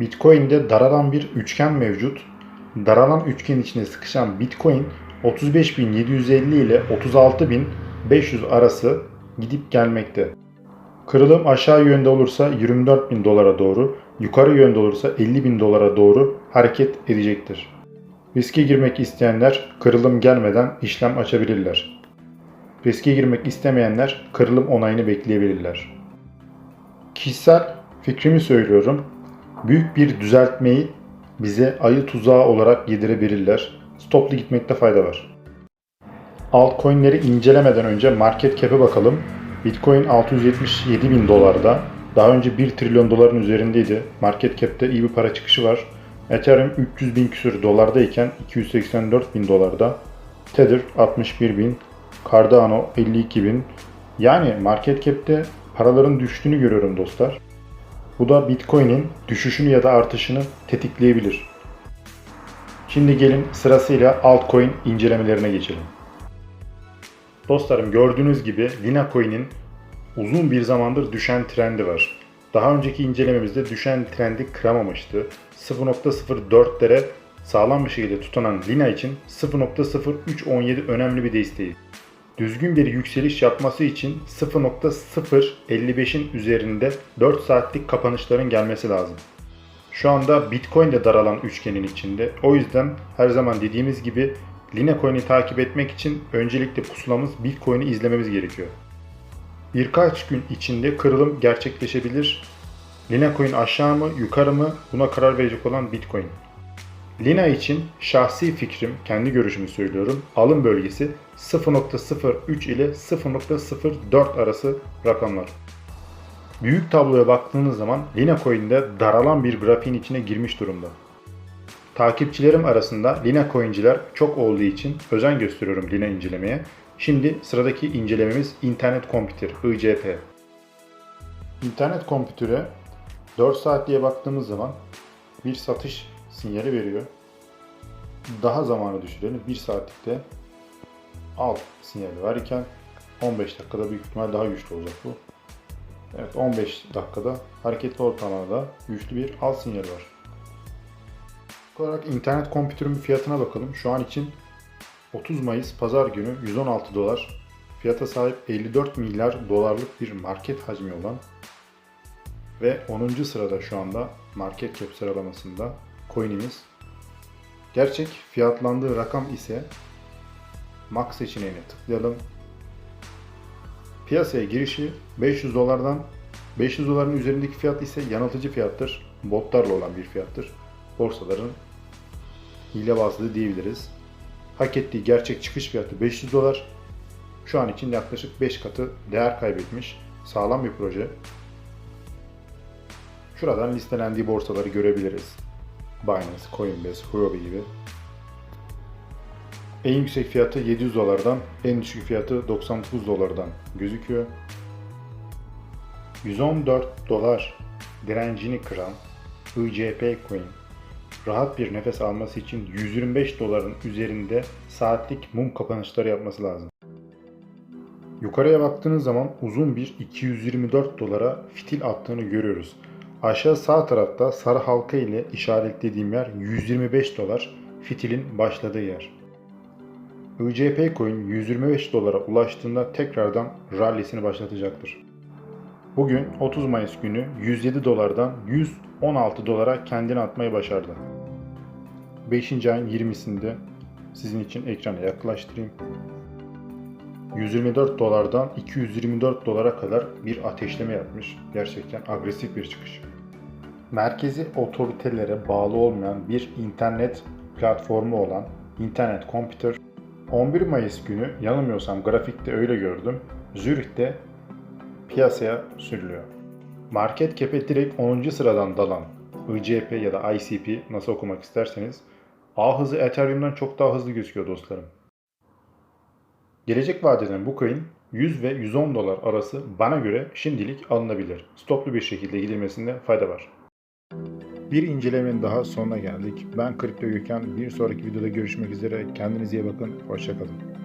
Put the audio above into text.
Bitcoin'de daralan bir üçgen mevcut. Daralan üçgen içine sıkışan Bitcoin 35.750 ile 36.500 arası gidip gelmekte. Kırılım aşağı yönde olursa 24.000 dolara doğru, yukarı yönde olursa 50.000 dolara doğru hareket edecektir. Riske girmek isteyenler kırılım gelmeden işlem açabilirler. Riske girmek istemeyenler kırılım onayını bekleyebilirler. Kişisel fikrimi söylüyorum. Büyük bir düzeltmeyi bize ayı tuzağı olarak yedirebilirler. Stoplu gitmekte fayda var. Altcoin'leri incelemeden önce market cap'e bakalım. Bitcoin 677 bin dolarda. Daha önce 1 trilyon doların üzerindeydi. Market cap'te iyi bir para çıkışı var. Ethereum 300 bin küsür dolardayken 284 bin dolarda. Tether 61 bin. Cardano 52 bin. Yani market cap'te paraların düştüğünü görüyorum dostlar. Bu da Bitcoin'in düşüşünü ya da artışını tetikleyebilir. Şimdi gelin sırasıyla altcoin incelemelerine geçelim. Dostlarım gördüğünüz gibi Lina Coin'in uzun bir zamandır düşen trendi var. Daha önceki incelememizde düşen trendi kıramamıştı. 0.04'lere sağlam bir şekilde tutanan Lina için 0.0317 önemli bir desteği. Düzgün bir yükseliş yapması için 0.055'in üzerinde 4 saatlik kapanışların gelmesi lazım. Şu anda Bitcoin de daralan üçgenin içinde. O yüzden her zaman dediğimiz gibi Lina Coin'i takip etmek için öncelikle pusulamız Bitcoin'i izlememiz gerekiyor. Birkaç gün içinde kırılım gerçekleşebilir. Lina Coin aşağı mı yukarı mı buna karar verecek olan Bitcoin. Lina için şahsi fikrim, kendi görüşümü söylüyorum. Alım bölgesi 0.03 ile 0.04 arası rakamlar. Büyük tabloya baktığınız zaman Lina Coin'de daralan bir grafiğin içine girmiş durumda. Takipçilerim arasında Lina coinciler çok olduğu için özen gösteriyorum Lina incelemeye. Şimdi sıradaki incelememiz internet computer, ICP. İnternet kompütüre 4 saatliğe baktığımız zaman bir satış sinyali veriyor. Daha zamanı düşürelim. 1 saatlikte al sinyali verirken 15 dakikada büyük ihtimal daha güçlü olacak bu. Evet 15 dakikada hareketli ortamlarda güçlü bir al sinyali var. Olarak internet kompütürün fiyatına bakalım. Şu an için 30 Mayıs pazar günü 116 dolar. Fiyata sahip 54 milyar dolarlık bir market hacmi olan ve 10. sırada şu anda market cap sıralamasında coin'imiz. Gerçek fiyatlandığı rakam ise max seçeneğine tıklayalım. Piyasaya girişi 500 dolardan 500 doların üzerindeki fiyat ise yanıltıcı fiyattır. Botlarla olan bir fiyattır. Borsaların hilebazlığı diyebiliriz. Hak ettiği gerçek çıkış fiyatı 500 dolar. Şu an için yaklaşık 5 katı değer kaybetmiş. Sağlam bir proje. Şuradan listelendiği borsaları görebiliriz. Binance, Coinbase, Huobi gibi. En yüksek fiyatı 700 dolardan, en düşük fiyatı 99 dolardan gözüküyor. 114 dolar direncini kıran ICP Coin rahat bir nefes alması için 125 doların üzerinde saatlik mum kapanışları yapması lazım. Yukarıya baktığınız zaman uzun bir 224 dolara fitil attığını görüyoruz. Aşağı sağ tarafta sarı halka ile işaretlediğim yer 125 dolar fitilin başladığı yer. ICP coin 125 dolara ulaştığında tekrardan rallisini başlatacaktır. Bugün 30 Mayıs günü 107 dolardan 116 dolara kendini atmayı başardı. 5. ayın 20'sinde sizin için ekrana yaklaştırayım. 124 dolardan 224 dolara kadar bir ateşleme yapmış. Gerçekten agresif bir çıkış. Merkezi otoritelere bağlı olmayan bir internet platformu olan Internet Computer 11 Mayıs günü yanılmıyorsam grafikte öyle gördüm. Zürih'te piyasaya sürülüyor. Market cap'e direkt 10. sıradan dalan ICP ya da ICP nasıl okumak isterseniz ağ hızı Ethereum'dan çok daha hızlı gözüküyor dostlarım. Gelecek vadeden bu coin 100 ve 110 dolar arası bana göre şimdilik alınabilir. Stoplu bir şekilde gidilmesinde fayda var. Bir incelemenin daha sonuna geldik. Ben Kripto Gökhan. Bir sonraki videoda görüşmek üzere. Kendinize iyi bakın. Hoşçakalın.